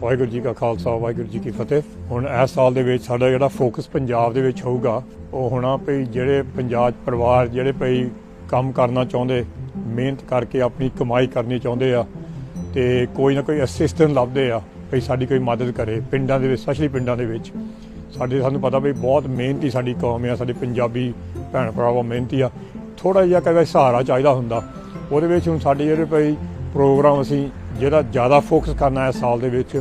ਵਾਹਿਗੁਰੂ ਜੀ ਕਾ ਖਾਲਸਾ, ਵਾਹਿਗੁਰੂ ਜੀ ਕੀ ਫਤਿਹ। ਹੁਣ ਇਸ ਸਾਲ ਦੇ ਵਿੱਚ ਸਾਡਾ ਜਿਹੜਾ ਫੋਕਸ ਪੰਜਾਬ ਦੇ ਵਿੱਚ ਹੋਊਗਾ, ਉਹ ਹੋਣਾ ਭਈ ਜਿਹੜੇ ਪੰਜਾਬ ਪਰਿਵਾਰ, ਜਿਹੜੇ ਭਈ ਕੰਮ ਕਰਨਾ ਚਾਹੁੰਦੇ, ਮਿਹਨਤ ਕਰਕੇ ਆਪਣੀ ਕਮਾਈ ਕਰਨੀ ਚਾਹੁੰਦੇ ਆ, ਤੇ ਕੋਈ ਨਾ ਕੋਈ ਅਸਿਸਟੈਂਟ ਲੱਭਦੇ ਆ ਭਈ ਸਾਡੀ ਕੋਈ ਮਦਦ ਕਰੇ ਪਿੰਡਾਂ ਦੇ ਵਿੱਚ, ਸਪੈਸ਼ਲੀ ਪਿੰਡਾਂ ਦੇ ਵਿੱਚ। ਸਾਡੇ ਸਾਨੂੰ ਪਤਾ ਵੀ ਬਹੁਤ ਮਿਹਨਤੀ ਸਾਡੀ ਕੌਮ ਆ, ਸਾਡੇ ਪੰਜਾਬੀ ਭੈਣ ਭਰਾਵਾ ਮਿਹਨਤੀ ਆ। ਥੋੜਾ ਜਿਹਾ ਕਦੇ ਸਹਾਰਾ ਚਾਹੀਦਾ ਹੁੰਦਾ। ਉਹਦੇ ਵਿੱਚ ਹੁਣ ਸਾਡੇ ਜਿਹੜੇ ਭਈ ਪ੍ਰੋਗਰਾਮ ਅਸੀਂ ਜਿਹੜਾ ਜ਼ਿਆਦਾ ਫੋਕਸ ਕਰਨਾ ਹੈ ਸਾਲ ਦੇ ਵਿੱਚ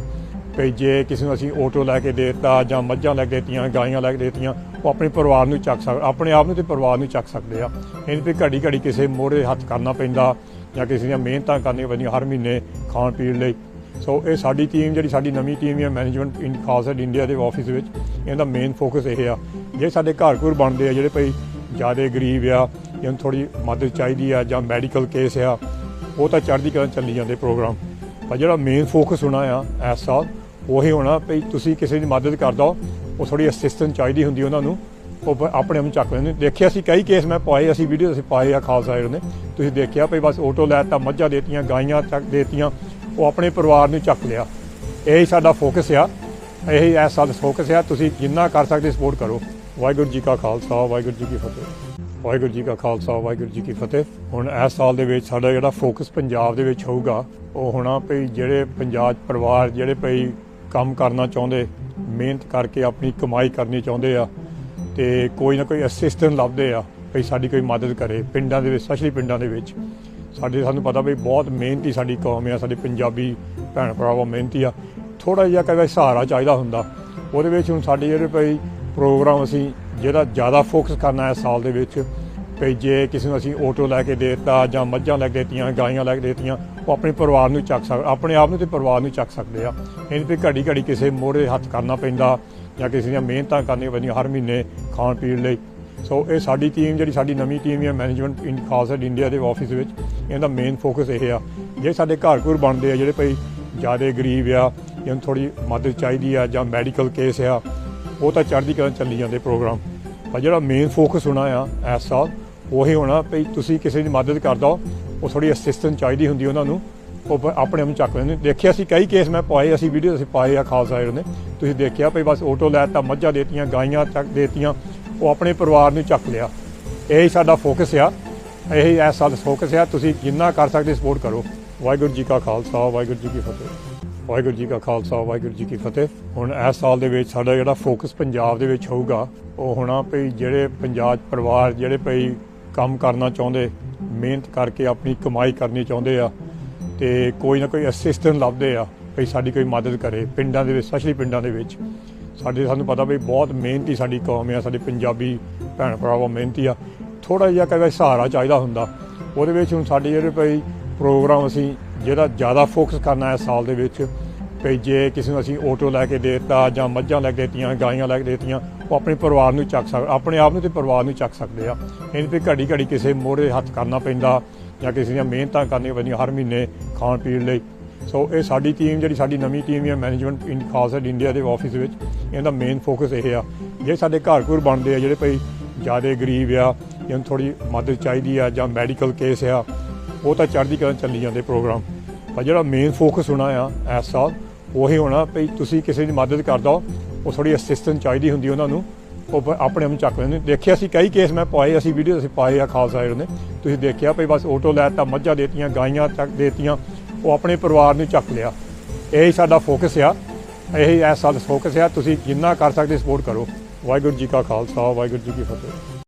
ਵੀ ਜੇ ਕਿਸੇ ਨੂੰ ਅਸੀਂ ਆਟੋ ਲੈ ਕੇ ਦੇਤਾ ਜਾਂ ਮੱਝਾਂ ਲੈ ਕੇ ਦਿੱਤੀਆਂ, ਗਾਈਆਂ ਲੈ ਕੇ ਦੇਤੀਆਂ, ਉਹ ਆਪਣੇ ਪਰਿਵਾਰ ਨੂੰ ਚੱਕ ਸਕ, ਆਪਣੇ ਆਪ ਨੂੰ ਤੇ ਪਰਿਵਾਰ ਨੂੰ ਚੱਕ ਸਕਦੇ ਆ। ਇਹਨਾਂ ਤੇ ਘੜੀ ਘੜੀ ਕਿਸੇ ਮੋਹਰੇ ਹੱਥ ਕਰਨਾ ਪੈਂਦਾ ਜਾਂ ਕਿਸੇ ਦੀਆਂ ਮਿਹਨਤਾਂ ਕਰਨੀਆਂ ਪੈਂਦੀਆਂ ਹਰ ਮਹੀਨੇ ਖਾਣ ਪੀਣ ਲਈ। ਸੋ ਇਹ ਸਾਡੀ ਟੀਮ ਜਿਹੜੀ ਸਾਡੀ ਨਵੀਂ ਟੀਮ ਹੈ ਮੈਨੇਜਮੈਂਟ ਇਨ ਖਾਲਸਾ ਇੰਡੀਆ ਦੇ ਆਫਿਸ ਵਿੱਚ, ਇਹਦਾ ਮੇਨ ਫੋਕਸ ਇਹ ਆ। ਜੇ ਸਾਡੇ ਘਰ ਘਰ ਬਣਦੇ ਆ, ਜਿਹੜੇ ਭਈ ਜ਼ਿਆਦਾ ਗਰੀਬ ਆ ਜਾਂ ਥੋੜੀ ਮਦਦ ਚਾਹੀਦੀ ਆ ਜਾਂ ਮੈਡੀਕਲ ਕੇਸ ਆ ਉਹ ਤਾਂ ਚੜ੍ਹਦੀ ਕਲਾ ਚੱਲੀ ਜਾਂਦੇ ਪ੍ਰੋਗਰਾਮ। ਪਰ ਜਿਹੜਾ ਮੇਨ ਫੋਕਸ ਹੋਣਾ ਆ ਇਸ ਸਾਲ, ਉਹੀ ਹੋਣਾ ਭਈ ਤੁਸੀਂ ਕਿਸੇ ਦੀ ਮਦਦ ਕਰ ਹੋ, ਉਹ ਥੋੜੀ ਅਸਿਸਟੈਂਟ ਚਾਹੀਦੀ ਹੁੰਦੀ ਉਹਨਾਂ ਨੂੰ, ਉਹ ਆਪਣੇ ਆਪ ਨੂੰ ਚੱਕ ਲੈਂਦੇ। ਦੇਖਿਆ ਸੀ ਕਈ ਕੇਸ ਮੈਂ ਪਾਏ, ਅਸੀਂ ਵੀਡੀਓ ਅਸੀਂ ਪਾਏ ਆ ਖਾਲਸਾ ਏਡ ਨੇ। ਤੁਸੀਂ ਦੇਖਿਆ ਭਈ ਬਸ ਆਟੋ ਲੈ ਤਾਂ ਮੱਝਾਂ ਦੇਤੀਆਂ, ਗਾਈਆਂ ਤੱਕ ਦੇਤੀਆਂ, ਉਹ ਆਪਣੇ ਪਰਿਵਾਰ ਨੂੰ ਚੱਕ ਲਿਆ। ਇਹੀ ਸਾਡਾ ਫੋਕਸ ਆ। ਇਹੀ ਇਸ ਸਾਲ ਫੋਕਸ ਆ। ਤੁਸੀਂ ਜਿੰਨਾ ਕਰ ਸਕਦੇ ਸਪੋਰਟ ਕਰੋ। ਵਾਹਿਗੁਰੂ ਜੀ ਕਾ ਖਾਲਸਾ, ਵਾਹਿਗੁਰੂ ਜੀ ਕੀ ਫਤਿਹ। ਵਾਹਿਗੁਰੂ ਜੀ ਕਾ ਖਾਲਸਾ, ਵਾਹਿਗੁਰੂ ਜੀ ਕੀ ਫਤਿਹ। ਹੁਣ ਇਸ ਸਾਲ ਦੇ ਵਿੱਚ ਸਾਡਾ ਜਿਹੜਾ ਫੋਕਸ ਪੰਜਾਬ ਦੇ ਵਿੱਚ ਹੋਊਗਾ, ਉਹ ਹੋਣਾ ਭਈ ਜਿਹੜੇ ਪੰਜਾਬ ਪਰਿਵਾਰ ਜਿਹੜੇ ਭਈ ਕੰਮ ਕਰਨਾ ਚਾਹੁੰਦੇ, ਮਿਹਨਤ ਕਰਕੇ ਆਪਣੀ ਕਮਾਈ ਕਰਨੀ ਚਾਹੁੰਦੇ ਆ, ਤੇ ਕੋਈ ਨਾ ਕੋਈ ਅਸਿਸਟੈਂਟ ਲੱਭਦੇ ਆ, ਭਈ ਸਾਡੀ ਕੋਈ ਮਦਦ ਕਰੇ ਪਿੰਡਾਂ ਦੇ ਵਿੱਚ ਸਪੈਸ਼ਲੀ ਪਿੰਡਾਂ ਦੇ ਵਿੱਚ। ਸਾਡੇ ਸਾਨੂੰ ਪਤਾ ਵੀ ਬਹੁਤ ਮਿਹਨਤੀ ਸਾਡੀ ਕੌਮ ਆ, ਸਾਡੇ ਪੰਜਾਬੀ ਭੈਣ ਭਰਾਵਾ ਮਿਹਨਤੀ ਆ। ਥੋੜਾ ਜਿਹਾ ਕਦੇ ਸਹਾਰਾ ਚਾਹੀਦਾ ਹੁੰਦਾ, ਉਹਦੇ ਵਿੱਚ ਹੁਣ ਸਾਡੇ ਜਿਹੜੇ ਭਈ ਪ੍ਰੋਗਰਾਮ ਅਸੀਂ ਜਿਹੜਾ ਜ਼ਿਆਦਾ ਫੋਕਸ ਕਰਨਾ ਹੈ ਸਾਲ ਦੇ ਵਿੱਚ ਭਈ ਜੇ ਕਿਸੇ ਨੂੰ ਅਸੀਂ ਆਟੋ ਲੈ ਕੇ ਦੇਤਾ ਜਾਂ ਮੱਝਾਂ ਲੈ ਕੇ ਦੇਤੀਆਂ, ਗਾਈਆਂ ਲੈ ਕੇ ਦੇਤੀਆਂ, ਉਹ ਆਪਣੇ ਪਰਿਵਾਰ ਨੂੰ ਚੱਕ ਸਕ, ਆਪਣੇ ਆਪ ਨੂੰ ਤੇ ਪਰਿਵਾਰ ਨੂੰ ਚੱਕ ਸਕਦੇ ਆ। ਇਹਨਾਂ ਤੇ ਘੜੀ ਘੜੀ ਕਿਸੇ ਮੋਹਰੇ ਹੱਥ ਕਰਨਾ ਪੈਂਦਾ ਜਾਂ ਕਿਸੇ ਦੀਆਂ ਮਿਹਨਤਾਂ ਕਰਨੀਆਂ ਪੈਂਦੀਆਂ ਹਰ ਮਹੀਨੇ ਖਾਣ ਪੀਣ ਲਈ। ਸੋ ਇਹ ਸਾਡੀ ਟੀਮ ਜਿਹੜੀ ਸਾਡੀ ਨਵੀਂ ਟੀਮ ਹੈ ਮੈਨੇਜਮੈਂਟ ਇਨ ਖਾਲਸਾ ਇੰਡੀਆ ਦੇ ਆਫਿਸ ਵਿੱਚ, ਇਹਦਾ ਮੇਨ ਫੋਕਸ ਇਹ ਆ। ਜੇ ਸਾਡੇ ਘਰ ਘਰ ਬਣਦੇ ਆ ਜਿਹੜੇ ਭਈ ਜ਼ਿਆਦਾ ਗਰੀਬ ਆ ਜਾਂ ਥੋੜੀ ਮਦਦ ਚਾਹੀਦੀ ਆ ਜਾਂ ਮੈਡੀਕਲ ਕੇਸ ਆ ਉਹ ਤਾਂ ਚੜ੍ਹਦੀ ਕਲਾ ਚੱਲੀ ਜਾਂਦੇ ਪ੍ਰੋਗਰਾਮ। ਪਰ ਜਿਹੜਾ ਮੇਨ ਫੋਕਸ ਹੋਣਾ ਆ ਇਸ ਸਾਲ, ਉਹੀ ਹੋਣਾ ਭਈ ਤੁਸੀਂ ਕਿਸੇ ਦੀ ਮਦਦ ਕਰ ਹੋ, ਉਹ ਥੋੜੀ ਅਸਿਸਟੈਂਟ ਚਾਹੀਦੀ ਹੁੰਦੀ ਉਹਨਾਂ ਨੂੰ। ਉਹ ਆਪਣੇ ਆਪ ਨੂੰ ਚੱਕ ਲੈਂਦੇ ਦੇਖਿਆ ਸੀ ਕਈ ਕੇਸ ਮੈਂ ਪਾਏ, ਅਸੀਂ ਵੀਡੀਓ ਅਸੀਂ ਪਾਏ ਆ ਖਾਲਸਾ ਏਡ ਨੇ। ਤੁਸੀਂ ਦੇਖਿਆ ਭਈ ਬਸ ਆਟੋ ਲੈ ਤਾਂ ਮੱਝਾਂ ਦੇਤੀਆਂ, ਗਾਈਆਂ ਚੱਕ ਦੇਤੀਆਂ, ਉਹ ਆਪਣੇ ਪਰਿਵਾਰ ਨੂੰ ਚੱਕ ਲਿਆ। ਇਹੀ ਸਾਡਾ ਫੋਕਸ ਆ। ਇਹੀ ਇਸ ਸਾਲ ਫੋਕਸ ਆ। ਤੁਸੀਂ ਜਿੰਨਾ ਕਰ ਸਕਦੇ ਸਪੋਰਟ ਕਰੋ। ਵਾਹਿਗੁਰੂ ਜੀ ਕਾ ਖਾਲਸਾ, ਵਾਹਿਗੁਰੂ ਜੀ ਕੀ ਫਤਿਹ। ਵਾਹਿਗੁਰੂ ਜੀ ਕਾ ਖਾਲਸਾ, ਵਾਹਿਗੁਰੂ ਜੀ ਕੀ ਫਤਿਹ। ਹੁਣ ਇਸ ਸਾਲ ਦੇ ਵਿੱਚ ਸਾਡਾ ਜਿਹੜਾ ਫੋਕਸ ਪੰਜਾਬ ਦੇ ਵਿੱਚ ਹੋਊਗਾ, ਉਹ ਹੋਣਾ ਭਈ ਜਿਹੜੇ ਪੰਜਾਬ ਪਰਿਵਾਰ, ਜਿਹੜੇ ਭਈ ਕੰਮ ਕਰਨਾ ਚਾਹੁੰਦੇ, ਮਿਹਨਤ ਕਰਕੇ ਆਪਣੀ ਕਮਾਈ ਕਰਨੀ ਚਾਹੁੰਦੇ ਆ, ਤੇ ਕੋਈ ਨਾ ਕੋਈ ਅਸਿਸਟੈਂਟ ਲੱਭਦੇ ਆ, ਭਈ ਸਾਡੀ ਕੋਈ ਮਦਦ ਕਰੇ ਪਿੰਡਾਂ ਦੇ ਵਿੱਚ ਸਪੈਸ਼ਲੀ ਪਿੰਡਾਂ ਦੇ ਵਿੱਚ। ਸਾਡੇ ਸਾਨੂੰ ਪਤਾ ਵੀ ਬਹੁਤ ਮਿਹਨਤੀ ਸਾਡੀ ਕੌਮ ਆ, ਸਾਡੇ ਪੰਜਾਬੀ ਭੈਣ ਭਰਾਵਾ ਮਿਹਨਤੀ ਆ। ਥੋੜਾ ਜਿਹਾ ਕਦੇ ਸਹਾਰਾ ਚਾਹੀਦਾ ਹੁੰਦਾ। ਉਹਦੇ ਵਿੱਚ ਹੁਣ ਸਾਡੇ ਜਿਹੜੇ ਭਈ ਪ੍ਰੋਗਰਾਮ ਅਸੀਂ ਜਿਹੜਾ ਜ਼ਿਆਦਾ ਫੋਕਸ ਕਰਨਾ ਹੈ ਸਾਲ ਦੇ ਵਿੱਚ, ਵੀ ਜੇ ਕਿਸੇ ਨੂੰ ਅਸੀਂ ਆਟੋ ਲੈ ਕੇ ਦੇਤਾ ਜਾਂ ਮੱਝਾਂ ਲੈ ਕੇ ਦੇਤੀਆਂ, ਗਾਈਆਂ ਲੈ ਕੇ ਦੇਤੀਆਂ, ਉਹ ਆਪਣੇ ਪਰਿਵਾਰ ਨੂੰ ਚੱਕ ਸਕ, ਆਪਣੇ ਆਪ ਨੂੰ ਤੇ ਪਰਿਵਾਰ ਨੂੰ ਚੱਕ ਸਕਦੇ ਆ। ਇਹਨਾਂ ਤੇ ਘੜੀ ਘੜੀ ਕਿਸੇ ਮੋਹਰੇ ਹੱਥ ਕਰਨਾ ਪੈਂਦਾ ਜਾਂ ਕਿਸੇ ਦੀਆਂ ਮਿਹਨਤਾਂ ਕਰਨੀਆਂ ਪੈਂਦੀਆਂ ਹਰ ਮਹੀਨੇ ਖਾਣ ਪੀਣ ਲਈ। ਸੋ ਇਹ ਸਾਡੀ ਟੀਮ ਜਿਹੜੀ ਸਾਡੀ ਨਵੀਂ ਟੀਮ ਹੈ ਮੈਨੇਜਮੈਂਟ ਇਨ ਖਾਲਸਾ ਇੰਡੀਆ ਦੇ ਆਫਿਸ ਵਿੱਚ। ਇਹਦਾ ਮੇਨ ਫੋਕਸ ਇਹ ਆ। ਜੇ ਸਾਡੇ ਘਰ ਘਰ ਬਣਦੇ ਆ ਜਿਹੜੇ ਭਈ ਜ਼ਿਆਦਾ ਗਰੀਬ ਆ, ਜਾਂ ਥੋੜੀ ਮਦਦ ਚਾਹੀਦੀ ਆ ਜਾਂ ਮੈਡੀਕਲ ਕੇਸ ਆ, ਉਹ ਤਾਂ ਚੜ੍ਹਦੀ ਕਲਾ ਚੱਲੀ ਜਾਂਦੇ ਪ੍ਰੋਗਰਾਮ ਪਰ ਜਿਹੜਾ ਮੇਨ ਫੋਕਸ ਹੋਣਾ ਆ, ਇਸ ਸਾਲ, ਉਹੀ ਹੋਣਾ ਭਈ ਤੁਸੀਂ ਕਿਸੇ ਦੀ ਮਦਦ ਕਰ ਹੋ ਉਹ ਥੋੜੀ ਅਸਿਸਟੈਂਟ ਚਾਹੀਦੀ ਹੁੰਦੀ ਉਹਨਾਂ ਨੂੰ, ਉਹ ਆਪਣੇ ਆਪ ਨੂੰ ਚੱਕ ਲੈਂਦੇ ਦੇਖਿਆ ਸੀ ਕਈ ਕੇਸ ਮੈਂ ਪਾਏ, ਅਸੀਂ ਵੀਡੀਓ ਅਸੀਂ ਪਾਏ ਆ ਖਾਲਸਾ ਏਡ ਨੇ। ਤੁਸੀਂ ਦੇਖਿਆ ਭਈ ਬਸ ਆਟੋ ਲੈ ਤਾਂ ਮੱਝਾਂ ਦੇਤੀਆਂ, ਗਾਈਆਂ ਤੱਕ ਦੇਤੀਆਂ, ਉਹ ਆਪਣੇ ਪਰਿਵਾਰ ਨੂੰ ਚੱਕ ਲਿਆ। ਇਹੀ ਸਾਡਾ ਫੋਕਸ ਆ। ਇਹੀ ਇਸ ਸਾਲ ਫੋਕਸ ਆ। ਤੁਸੀਂ ਜਿੰਨਾ ਕਰ ਸਕਦੇ ਸਪੋਰਟ ਕਰੋ। ਵਾਹਿਗੁਰੂ ਜੀ ਕਾ ਖਾਲਸਾ, ਵਾਹਿਗੁਰੂ ਜੀ ਕੀ ਫਤਿਹ।